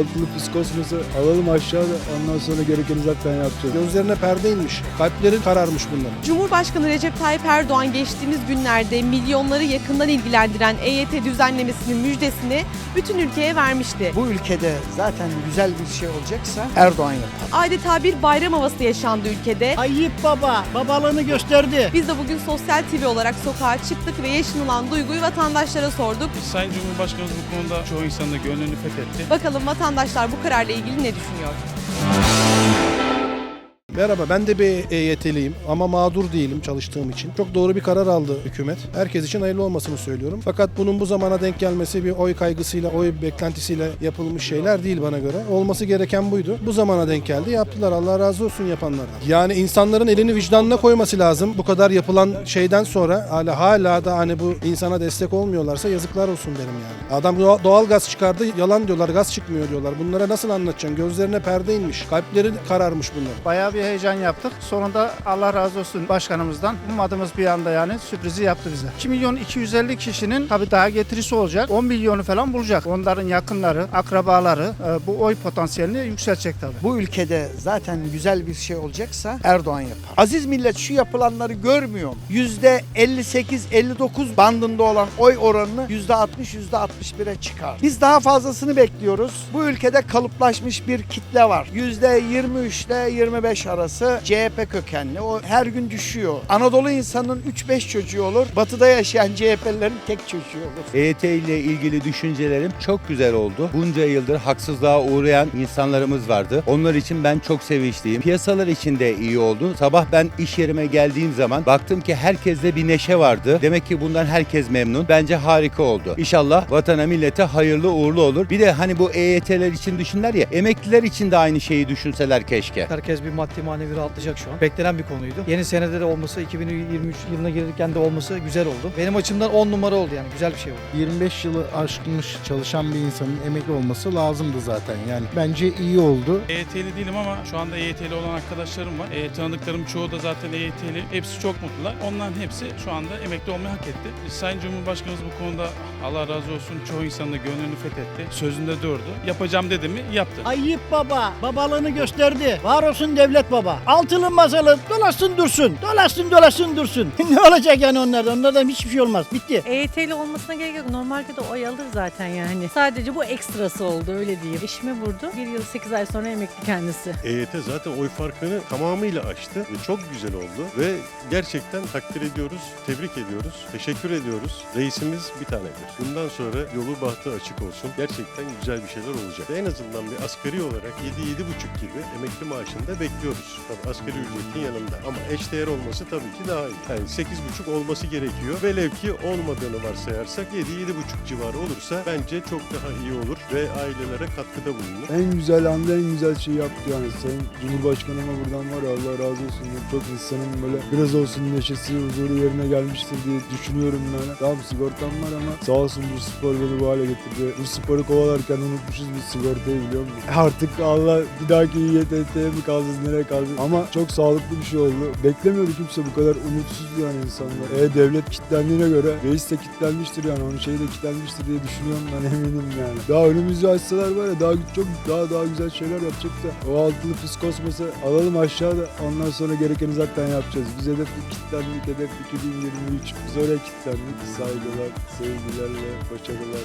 altılı psikosması alalım aşağıda ondan sonra gerekeni zaten yapacağız. Gözlerine perde inmiş. Kalpleri kararmış bunların. Cumhurbaşkanı Recep Tayyip Erdoğan geçtiğimiz günlerde milyonları yakından ilgilendiren EYT düzenlemesinin müjdesini bütün ülkeye vermişti. Bu ülkede zaten güzel bir şey olacaksa Erdoğan yapar. Adeta bir bayram havası yaşandı ülkede. Ayıp baba, babalığını gösterdi. Biz de bugün Sosyal TV olarak sokağa çıktık ve yaşanılan duyguyu vatandaşlara sorduk. Sayın Cumhurbaşkanımız bu konuda çoğu insanın da gönlünü fethetti. Bakalım vatandaşlar bu kararla ilgili ne düşünüyor? Merhaba ben de bir EYT'liyim ama mağdur değilim çalıştığım için. Çok doğru bir karar aldı hükümet. Herkes için hayırlı olmasını söylüyorum. Fakat bunun bu zamana denk gelmesi bir oy kaygısıyla, oy beklentisiyle yapılmış şeyler değil bana göre. Olması gereken buydu. Bu zamana denk geldi. Yaptılar. Allah razı olsun yapanlara. Yani insanların elini vicdanına koyması lazım. Bu kadar yapılan şeyden sonra hala hala da hani bu insana destek olmuyorlarsa yazıklar olsun derim yani. Adam doğa- doğal gaz çıkardı. Yalan diyorlar. Gaz çıkmıyor diyorlar. Bunlara nasıl anlatacaksın? Gözlerine perde inmiş. Kalpleri kararmış bunların. Bayağı bir heyecan yaptık. Sonunda Allah razı olsun başkanımızdan. Ummadığımız bir anda yani sürprizi yaptı bize. 2 milyon 250 kişinin tabii daha getirisi olacak. 10 milyonu falan bulacak. Onların yakınları, akrabaları e, bu oy potansiyelini yükseltecek tabii. Bu ülkede zaten güzel bir şey olacaksa Erdoğan yapar. Aziz millet şu yapılanları görmüyor mu? %58-59 bandında olan oy oranını %60-%61'e çıkar. Biz daha fazlasını bekliyoruz. Bu ülkede kalıplaşmış bir kitle var. %23 ile 25 arası CHP kökenli. O her gün düşüyor. Anadolu insanının 3-5 çocuğu olur. Batıda yaşayan CHP'lilerin tek çocuğu olur. EYT ile ilgili düşüncelerim çok güzel oldu. Bunca yıldır haksızlığa uğrayan insanlarımız vardı. Onlar için ben çok sevinçliyim. Piyasalar için de iyi oldu. Sabah ben iş yerime geldiğim zaman baktım ki herkeste bir neşe vardı. Demek ki bundan herkes memnun. Bence harika oldu. İnşallah vatana millete hayırlı uğurlu olur. Bir de hani bu EYT'ler için düşünler ya emekliler için de aynı şeyi düşünseler keşke. Herkes bir maddi manevi rahatlayacak şu an. Beklenen bir konuydu. Yeni senede de olması, 2023 yılına girirken de olması güzel oldu. Benim açımdan 10 numara oldu yani güzel bir şey oldu. 25 yılı aşkmış çalışan bir insanın emekli olması lazımdı zaten. Yani bence iyi oldu. EYT'li değilim ama şu anda EYT'li olan arkadaşlarım var. E, tanıdıklarım çoğu da zaten EYT'li. Hepsi çok mutlular. Onların hepsi şu anda emekli olmayı hak etti. Sayın Cumhurbaşkanımız bu konuda Allah razı olsun çoğu insanın da gönlünü fethetti. Sözünde durdu. Yapacağım dedi mi yaptı. Ayıp baba, babalığını gösterdi. Var olsun devlet baba. Altılı masalı dolaşsın dursun. Dolaşsın dolaşsın dursun. ne olacak yani onlardan? Onlardan hiçbir şey olmaz. Bitti. EYT'li olmasına gerek yok. Normalde de oy alır zaten yani. Sadece bu ekstrası oldu öyle diyeyim. Eşime vurdu. Bir yıl 8 ay sonra emekli kendisi. EYT zaten oy farkını tamamıyla aştı. Ve Çok güzel oldu ve gerçekten takdir ediyoruz, tebrik ediyoruz, teşekkür ediyoruz. Reisimiz bir tanedir. Bundan sonra yolu bahtı açık olsun. Gerçekten güzel bir şeyler olacak. En azından bir asgari olarak 7-7,5 gibi emekli maaşında bekliyoruz. Tabii asgari ücretin yanında. Ama eşdeğer olması tabii ki daha iyi. Yani 8,5 olması gerekiyor. Velev ki olmadığını varsayarsak 7-7,5 civarı olursa bence çok daha iyi olur ve ailelere katkıda bulunur. En güzel anda en güzel şey yaptı yani. Sayın Cumhurbaşkanıma buradan var ya Allah razı olsun. Çok insanın böyle biraz olsun neşesi, huzuru yerine gelmiştir diye düşünüyorum yani. Tamam sigortam var ama sağ olsun bu spor beni bu hale getirdi. Bu sporu kovalarken unutmuşuz biz sigortayı biliyor musun? Artık Allah bir dahaki İETT'ye mi kalacağız nereye kalacağız? Ama çok sağlıklı bir şey oldu. Beklemiyordu kimse bu kadar umutsuz yani insanlar. E devlet kitlendiğine göre reis de kitlenmiştir yani onun şeyi de kitlenmiştir diye düşünüyorum ben eminim yani. Daha önümüzü açsalar var ya daha çok daha daha güzel şeyler yapacak da o altılı psikosması alalım aşağıda ondan sonra gerekeni zaten yapacağız. Biz hedef kitlendik hedef 2023. Biz oraya kitlendik. Saygılar, sevgiler ve başarılar.